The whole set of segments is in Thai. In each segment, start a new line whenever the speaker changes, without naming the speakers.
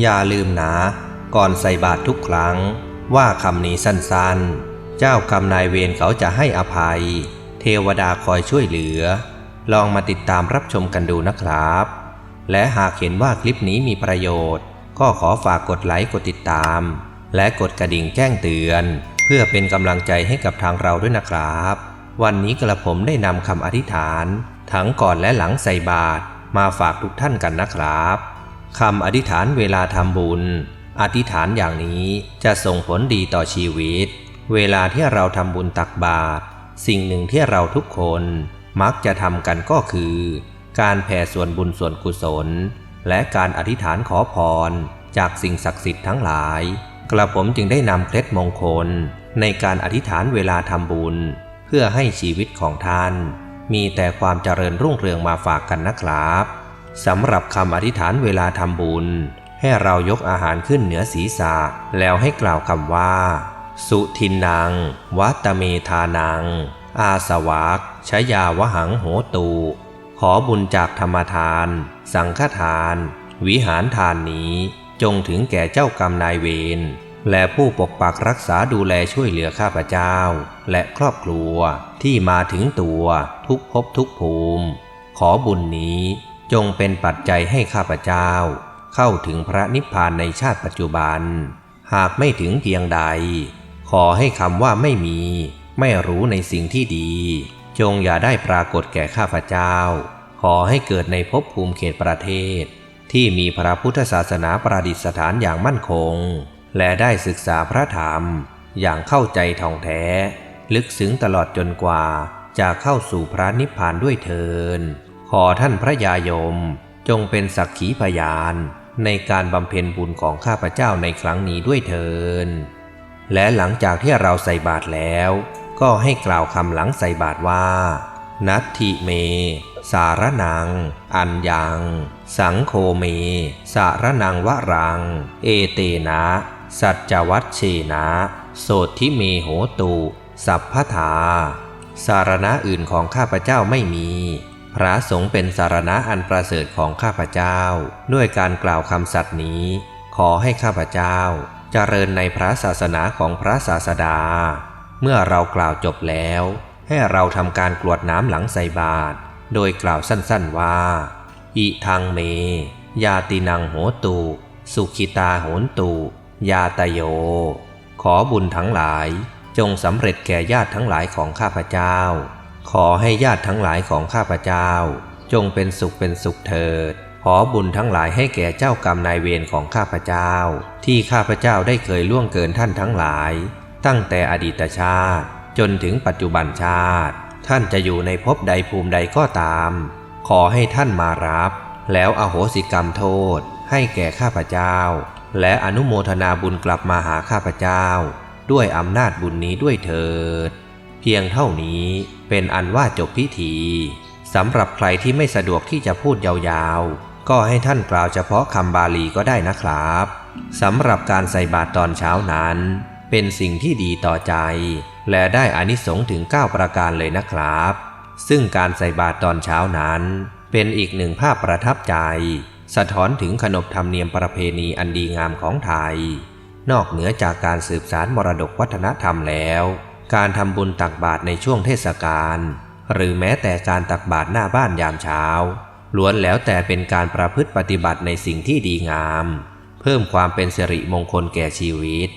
อย่าลืมนะก่อนใส่บาตรทุกครั้ง ว่าคำนี้สั้นๆ เจ้ากรรมนายเวรเขาจะให้อภัย เทวดาคอยช่วยเหลือ ลองมาติดตามรับชมกันดูนะครับ และหากเห็นว่าคลิปนี้มีประโยชน์ ก็ขอฝากกดไลค์กดติดตาม และกดกระดิ่งแจ้งเตือน เพื่อเป็นกำลังใจให้กับทางเราด้วยนะครับ วันนี้กระผมได้นำคำอธิษฐาน ทั้งก่อนและหลังใส่บาตรมาฝากทุกท่านกันนะครับ คำอธิษฐานเวลาทำบุญ อธิษฐานอย่างนี้จะส่งผลดีต่อชีวิต เวลาที่เราทำบุญตักบาตรสิ่งหนึ่งที่เราทุกคนมักจะทำกันก็คือ การแผ่ส่วนบุญส่วนกุศล และการอธิษฐานขอพร จากสิ่งศักดิ์สิทธิ์ทั้งหลาย กระผมจึงได้นำเคล็ดมงคล ในการอธิษฐานเวลาทำบุญ เพื่อให้ชีวิตของท่าน มีแต่ความเจริญรุ่งเรืองมาฝากกันนะครับ สำหรับคำอธิษฐานเวลาทำบุญ ให้เรายกอาหารขึ้นเหนือศีรษะ แล้วให้กล่าวคำว่า สุทินนัง วัตเมธานัง อาสวักชยาวหังโหตู ขอบุญจากธรรมทาน สังฆทาน วิหารทานนี้จงถึงแก่เจ้ากรรมนายเวรและผู้ปกปักรักษาดูแลช่วยเหลือข้าพเจ้า และครอบครัวที่มาถึงตัวทุกภพทุกภูมิ ขอบุญนี้ จงเป็นปัจจัยให้ข้าพเจ้า เข้าถึงพระนิพพานในชาติปัจจุบัน หากไม่ถึงเพียงใด ขอให้คำว่าไม่มี ไม่รู้ในสิ่งที่ดี จงอย่าได้ปรากฏแก่ข้าพเจ้า ขอให้เกิดในภพภูมิเขตประเทศ ที่มีพระพุทธศาสนาประดิษฐานอย่างมั่นคง และได้ศึกษาพระธรรม อย่างเข้าใจท่องแท้ ลึกซึ้งตลอดจนกว่าจะเข้าสู่พระนิพพานด้วยเทิน ขอท่านพระยายมจงเป็นสักขีพยานในการบำเพ็ญบุญของข้าพเจ้าในครั้งนี้ด้วยเทินและหลังจากที่เราใส่บาตรแล้ว ก็ให้กล่าวคำหลังใส่บาตรว่า นัตถิเม สารนัง อัญญัง สังโคเม สารนังวะรัง เอเตนะ สัจวัตเชนะ โสทิเมโหตุ สัพพทาสารณะอื่นของข้าพเจ้าไม่มี พระสงฆ์เป็นสารณะอันประเสริฐของข้าพเจ้า ด้วยการกล่าวคำสัตย์นี้ ขอให้ข้าพเจ้าเจริญในพระศาสนาของพระศาสดา เมื่อเรากล่าวจบแล้ว ให้เราทำการกรวดน้ำหลังใส่บาตรโดยกล่าวสั้นๆว่า อิทังเม ยาตินังโหตุสุขิตาโหนตุยาตโย ขอบุญทั้งหลายจงสำเร็จแก่ญาติทั้งหลายของข้าพเจ้า ขอให้ญาติทั้งหลายของข้าพเจ้า จงเป็นสุขเป็นสุขเถิด ขอบุญทั้งหลายให้แก่เจ้ากรรมนายเวรของข้าพเจ้า ที่ข้าพเจ้าได้เคยล่วงเกินท่านทั้งหลาย ตั้งแต่อดีตชาติ จนถึงปัจจุบันชาติ ท่านจะอยู่ในภพใดภูมิใดก็ตาม ขอให้ท่านมารับ แล้วอโหสิกรรมโทษ ให้แก่ข้าพเจ้า และอนุโมทนาบุญกลับมาหาข้าพเจ้า ด้วยอำนาจบุญนี้ด้วยเถิด พียงเท่านี้เป็นอันว่าจบพิธีสำหรับใครที่ไม่สะดวกที่จะพูดยาวๆ ก็ให้ท่านกล่าวเฉพาะคำบาลีก็ได้นะครับสำหรับการใส่บาตรตอนเช้านั้น เป็นสิ่งที่ดีต่อใจ และได้อานิสงส์ถึง 9 ประการเลยนะครับ ซึ่งการใส่บาตรตอนเช้านั้น เป็นอีกหนึ่งภาพประทับใจ สะท้อนถึงขนบธรรมเนียมประเพณีอันดีงามของไทย นอกเหนือจากการสืบสารมรดกวัฒนธรรมแล้ว การทำบุญตักบาตรในช่วงเทศกาลหรือแม้แต่การตักบาตรหน้าบ้านยามเช้า ล้วนแล้วแต่เป็นการประพฤติปฏิบัติในสิ่งที่ดีงาม เพิ่มความเป็นสิริมงคลแก่ชีวิต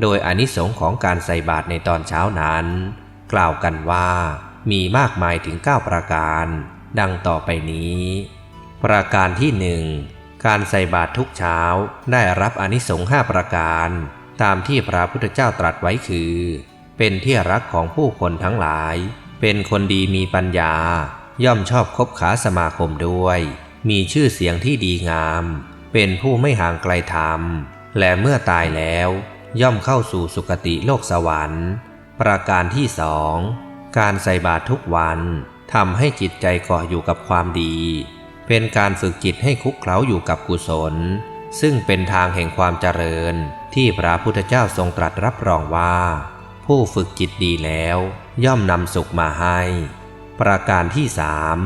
โดยอนิสงค์ของการใส่บาตรในตอนเช้านั้น กล่าวกันว่ามีมากมายถึง 9 ประการ ดังต่อไปนี้ ประการที่หนึ่งการใส่บาตรทุกเช้าได้รับอนิสงส์5ประการ ตามที่พระพุทธเจ้าตรัสไว้คือ เป็นที่รักของผู้คนทั้งหลาย เป็นคนดีมีปัญญา ย่อมชอบคบขาสมาคมด้วย มีชื่อเสียงที่ดีงาม เป็นผู้ไม่ห่างไกลธรรม และเมื่อตายแล้ว ย่อมเข้าสู่สุคติโลกสวรรค์ ประการที่สองการใส่บาตรทุกวันทำให้จิตใจเกาะอยู่กับความดี เป็นการฝึกจิตให้คุกเคล้าอยู่กับกุศล ซึ่งเป็นทางแห่งความเจริญที่พระพุทธเจ้าทรงตรัสรับรองว่า ผู้ฝึกจิตดีแล้วย่อมนำสุขมาให้ ประการที่สาม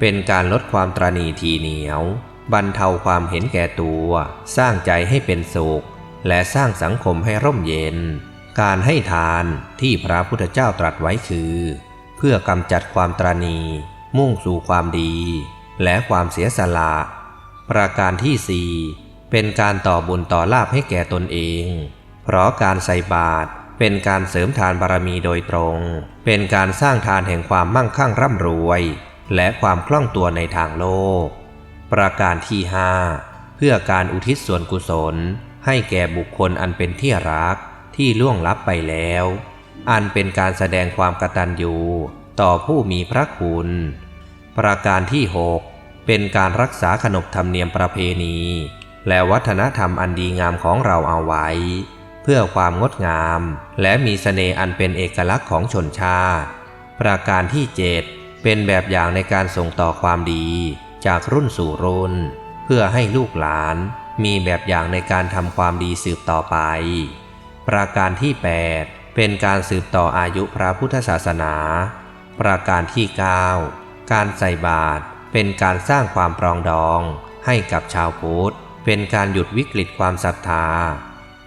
เป็นการลดความตรณีทีเหนียว บรรเทาความเห็นแก่ตัว สร้างใจให้เป็นสุข และสร้างสังคมให้ร่มเย็น การให้ทานที่พระพุทธเจ้าตรัสไว้คือ เพื่อกำจัดความตรณีมุ่งสู่ความดี และความเสียสละ ประการที่สี่เป็นการต่อบุญต่อลาภให้แก่ตนเอง เพราะการใส่บาตร เป็นการเสริมทานบารมีโดยตรง เป็นการสร้างทานแห่งความมั่งคั่งร่ำรวย และความคล่องตัวในทางโลก ประการที่ห้าเพื่อการอุทิศส่วนกุศล ให้แก่บุคคลอันเป็นที่รักที่ล่วงลับไปแล้ว อันเป็นการแสดงความกตัญญูต่อผู้มีพระคุณ ประการที่หกเป็นการรักษาขนบธรรมเนียมประเพณี และวัฒนธรรมอันดีงามของเราเอาไว้ เพื่อความงดงาม และมีเสน่ห์อันเป็นเอกลักษณ์ของชนชาติ ประการที่เจ็ดเป็นแบบอย่างในการส่งต่อความดีจากรุ่นสู่รุ่น เพื่อให้ลูกหลานมีแบบอย่างในการทำความดีสืบต่อไป ประการที่ 8 เป็นการสืบต่ออายุพระพุทธศาสนา ประการที่ 9 การใส่บาตรเป็นการสร้างความปรองดองให้กับชาวพุทธ เป็นการหยุดวิกฤตความศรัทธา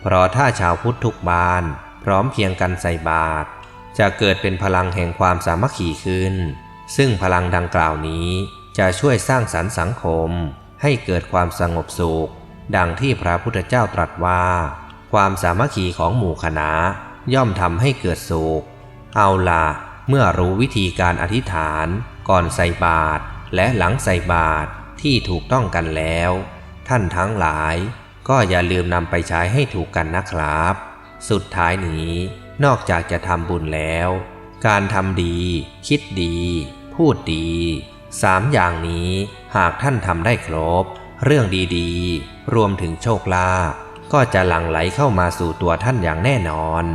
เพราะถ้าชาวพุทธทุกบ้านพร้อมเพียงกันใส่บาตรจะเกิดเป็นพลังแห่งความสามัคคีขึ้น ซึ่งพลังดังกล่าวนี้จะช่วยสร้างสรรค์สังคม ให้เกิดความสงบสุข ดังที่พระพุทธเจ้าตรัสว่า ความสามัคคีของหมู่คณะย่อมทำให้เกิดสุข เอาล่ะ เมื่อรู้วิธีการอธิษฐานก่อนใส่บาตรและหลังใส่บาตรที่ถูกต้องกันแล้ว ท่านทั้งหลาย ก็อย่าลืมนำไปใช้ให้ถูกกันนะครับ สุดท้ายนี้นอกจากจะทำบุญแล้ว การทำดี คิดดี พูดดีสามอย่างนี้หากท่านทำได้ครบ เรื่องดีๆ รวมถึงโชคลาภก็จะหลั่งไหลเข้ามาสู่ตัวท่านอย่างแน่นอน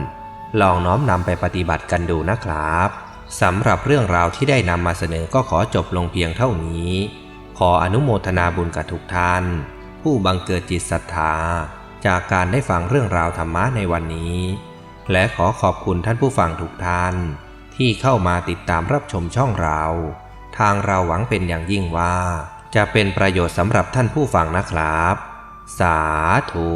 ลองน้อมนำไปปฏิบัติกันดูนะครับสำหรับเรื่องราวที่ได้นำมาเสนอก็ขอจบลงเพียงเท่านี้ ขออนุโมทนาบุญกับทุกท่าน ผู้บังเกิดจิตศรัทธา จากการได้ฟังเรื่องราวธรรมะในวันนี้ และขอขอบคุณท่านผู้ฟังทุกท่าน ที่เข้ามาติดตามรับชมช่องเรา ทางเราหวังเป็นอย่างยิ่งว่า จะเป็นประโยชน์สำหรับท่านผู้ฟังนะครับ สาธุ